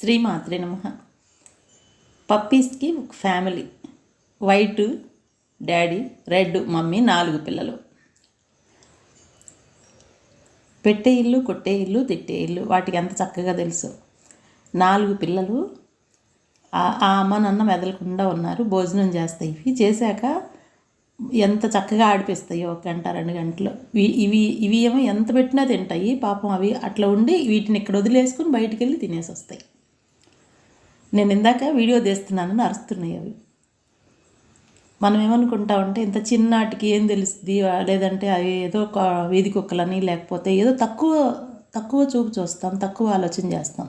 శ్రీమాత్రి నమ. పప్పీస్కి ఒక family white daddy red mummy నాలుగు పిల్లలు. పెట్టే ఇల్లు కొట్టే ఇల్లు తిట్టే ఇల్లు వాటికి ఎంత చక్కగా తెలుసు. నాలుగు పిల్లలు ఆ- ఆ అమ్మ నాన్న మెదలకుండా ఉన్నారు భోజనం చేస్తాయి ఇవి. చేశాక ఎంత చక్కగా ఆడిపిస్తాయి ఒక గంట రెండు గంటలు. ఇవి ఇవి ఏమో ఎంత పెట్టినా తింటాయి. పాపం అవి అట్లా ఉండి వీటిని ఇక్కడ వదిలేసుకుని బయటికి వెళ్ళి తినేసి వస్తాయి నేను ఇందాక వీడియో తీస్తున్నానని అరుస్తున్నాయి అవి. మనం ఏమనుకుంటామంటే ఇంత చిన్నాటికి ఏం తెలుస్తుంది? లేదంటే అవి ఏదో ఒక వీధి కుక్కలని లేకపోతే ఏదో తక్కువ తక్కువ చూపు చూస్తాం తక్కువ ఆలోచన చేస్తాం.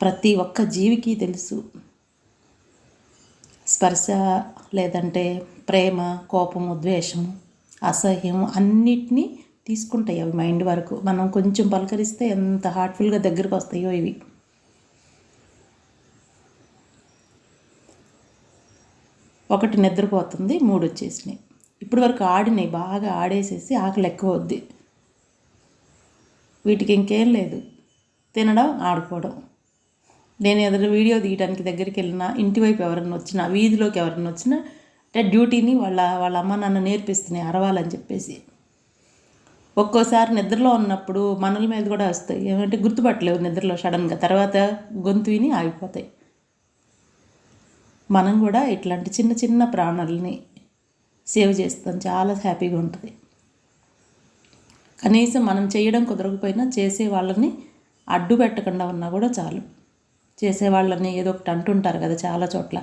ప్రతి ఒక్క జీవికి తెలుసు. స్పర్శ లేదంటే ప్రేమ కోపము ద్వేషము అసహ్యము అన్నిటినీ తీసుకుంటాయి అవి మైండ్ వరకు. మనం కొంచెం పలకరిస్తే ఎంత హార్ట్ఫుల్గా దగ్గరకు వస్తాయో ఇవి. ఒకటి నిద్రపోతుంది మూడు వచ్చేసినాయి. ఇప్పుడు వరకు ఆడినాయి బాగా ఆడేసేసి ఆకలి ఎక్కువ వద్ది వీటికి ఇంకేం లేదు. తినడం ఆడుకోవడం. నేను ఎదురు వీడియో తీయడానికి దగ్గరికి వెళ్ళినా ఇంటి వైపు ఎవరైనా వచ్చినా వీధిలోకి ఎవరైనా వచ్చినా అంటే డ్యూటీని వాళ్ళ వాళ్ళ అమ్మ నాన్న నేర్పిస్తున్నాయి అరవాలని చెప్పేసి. ఒక్కోసారి నిద్రలో ఉన్నప్పుడు మనల మీద కూడా వస్తాయి. ఏమంటే గుర్తుపట్టలేవు నిద్రలో సడన్గా. తర్వాత గొంతు విని ఆగిపోతాయి. మనం కూడా ఇట్లాంటి చిన్న చిన్న ప్రాణాలని సేవ్ చేస్తాం. చాలా హ్యాపీగా ఉంటుంది. కనీసం మనం చేయడం కుదరకపోయినా చేసే వాళ్ళని అడ్డు పెట్టకుండా ఉన్నా కూడా చాలు. చేసే వాళ్ళని ఏదో ఒకటి అంటుంటారు కదా చాలా చోట్ల.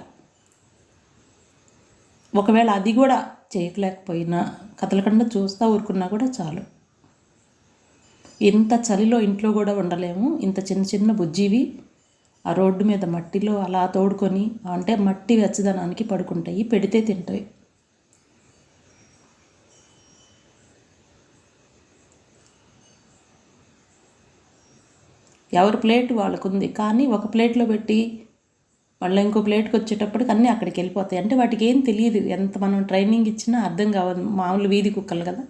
ఒకవేళ అది కూడా చేయలేకపోయినా కదలకుండా చూస్తూ ఊరుకున్నా కూడా చాలు. ఇంత చలిలో ఇంట్లో కూడా ఉండలేము. ఇంత చిన్న చిన్న బుజ్జివి ఆ రోడ్డు మీద మట్టిలో అలా తోడుకొని అంటే మట్టి వెచ్చదనానికి పడుకుంటాయి పెడితే తింటాయి. ఎవరి ప్లేట్ వాళ్ళకుంది. కానీ ఒక ప్లేట్లో పెట్టి మళ్ళీ ఇంకో ప్లేట్కి వచ్చేటప్పటికి అన్నీ అక్కడికి వెళ్ళిపోతాయి. అంటే వాటికి ఏం తెలియదు. ఎంత మనం ట్రైనింగ్ ఇచ్చినా అర్థం కావదు. మామూలు వీధి కుక్కలు కదా.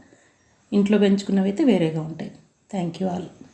ఇంట్లో పెంచుకున్నవి అయితే వేరేగా ఉంటాయి. Thank you all.